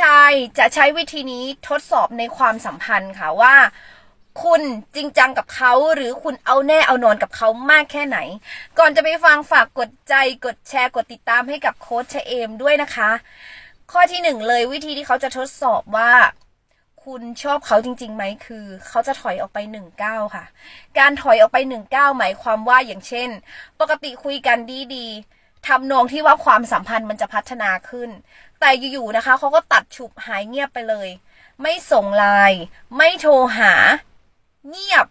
ชายจะใช้วิธีนี้ทดสอบในความสัมพันธ์ค่ะว่า คุณจริงจังกับเขาหรือคุณเอาแน่เอานอนกับเขามากแค่ไหน ก่อนจะไปฟังฝากกดใจกดแชร์กดติดตามให้กับโค้ชเอมด้วยนะคะ ข้อที่หนึ่งเลยวิธีที่เขาจะทดสอบว่าคุณชอบเขาจริงๆไหมคือ เขาจะถอยออกไปหนึ่งก้าค่ะ การถอยออกไปหนึ่งก้าหมายความว่าอย่างเช่น ปกติคุยกันดีๆ ทำนองที่ว่าความสัมพันธ์มันจะพัฒนาขึ้น แต่อยู่ๆนะคะเขาก็ตัดฉุบหายเงียบไปเลย ไม่ส่งไลน์ไม่โทรหา เงียบ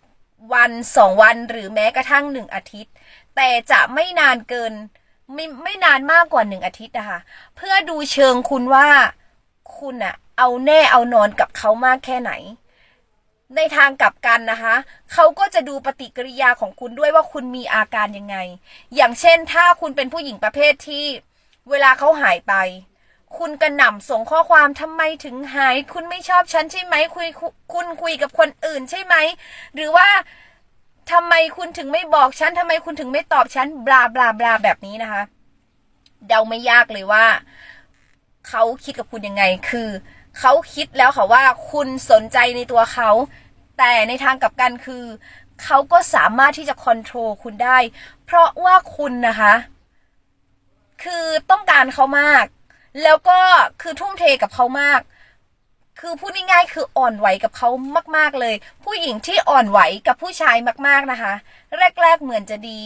วันสองวันหรือแม้กระทั่งหนึ่งอาทิตย์ แต่จะไม่นานเกินไม่ไม่นานมากกว่าหนึ่งอาทิตย์นะคะ เพื่อดูเชิงคุณว่าคุณอะเอาแน่เอานอนกับเขามากแค่ไหน ในทางกลับกันนะคะ เขาก็จะดูปฏิกิริยาของคุณด้วยว่าคุณมีอาการยังไง อย่างเช่นถ้าคุณเป็นผู้หญิงประเภทที่เวลาเขาหายไป คุณกระหน่ำส่งข้อความทำไมถึงหาย คุณไม่ชอบฉันใช่ไหมคุยคุณคุยกับคนอื่นใช่ไหม หรือว่าทำไมคุณถึงไม่บอกฉันทำไมคุณถึงไม่ตอบฉันบลาบลาบลาแบบนี้นะคะ เดาไม่ยากเลยว่า เขาคิดกับคุณยังไงคือ เขาคิดแล้วค่ะว่าคุณสนใจในตัวเขา แต่ในทางกลับกันคือ เขาก็สามารถที่จะคอนโทรลคุณได้ เพราะว่าคุณนะคะ คือต้องการเขามาก แล้วก็คือทุ่มเทกับเขามาก คือพูดง่ายๆคืออ่อนไหวกับเขามาก ๆเลย ผู้หญิงที่อ่อนไหวกับผู้ชายมากๆนะคะ แรก ๆเหมือนจะดี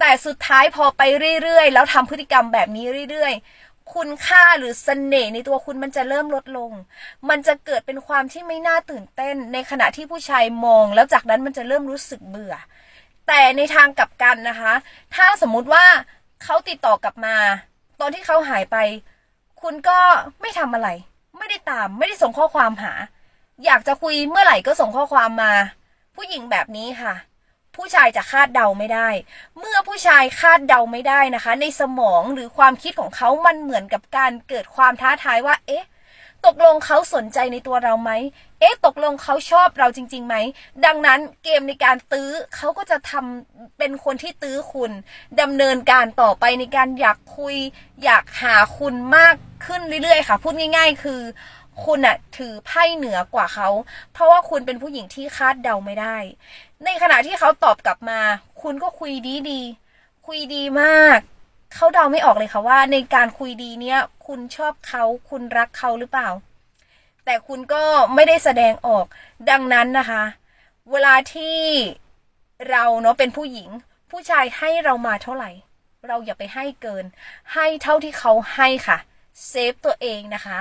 แต่สุดท้ายพอไปเรื่อยๆ แล้วทำพฤติกรรมแบบนี้เรื่อยๆ คุณค่าหรือเสน่ห์ในตัวคุณมันจะเริ่มลดลง มันจะเกิดเป็นความที่ไม่น่าตื่นเต้น ในขณะที่ผู้ชายมอง แล้วจากนั้นมันจะเริ่มรู้สึกเบื่อ แต่ในทางกลับกันนะคะ ถ้าสมมุติว่าเขาติดต่อกลับมา ตอนที่เขาหายไป คุณก็ไม่ทำอะไร ไม่ได้ตาม ไม่ได้ส่งข้อความหา อยากจะคุยเมื่อไหร่ก็ส่งข้อความมา ผู้หญิงแบบนี้ค่ะ ผู้ชายจะคาดเดาไม่ได้ เมื่อผู้ชายคาดเดาไม่ได้นะคะ ในสมองหรือความคิดของเขามันเหมือนกับการเกิดความท้าทายว่า เอ๊ะ ตกลงเขาสนใจในตัวเราไหม เอ๊ะ ตกลงเขาชอบเราจริงๆไหม ดังนั้นเกมในการตื้อเขาก็จะทำเป็นคนที่ตื้อคุณดำเนินการต่อไปในการอยากคุย อยากหาคุณมากขึ้นเรื่อยๆ ค่ะ พูดง่าย ๆ คือ คุณอะถือไพ่เหนือกว่าเขา เพราะว่าคุณเป็นผู้หญิงที่คาดเดาไม่ได้ ในขณะที่เขาตอบกลับมา คุณก็คุยดีดีๆคุยดีมาก เขาเดาไม่ออกเลยค่ะว่า ในการคุยดีเนี้ยคุณชอบเขา คุณรักเขาหรือเปล่า แต่คุณก็ไม่ได้แสดงออก ดังนั้นนะคะ เวลาที่เราเนาะเป็นผู้หญิง ผู้ชายให้เรามาเท่าไหร่ เราอย่าไปให้เกิน ให้เท่าที่เขาให้ค่ะ เซฟตัวเองนะคะ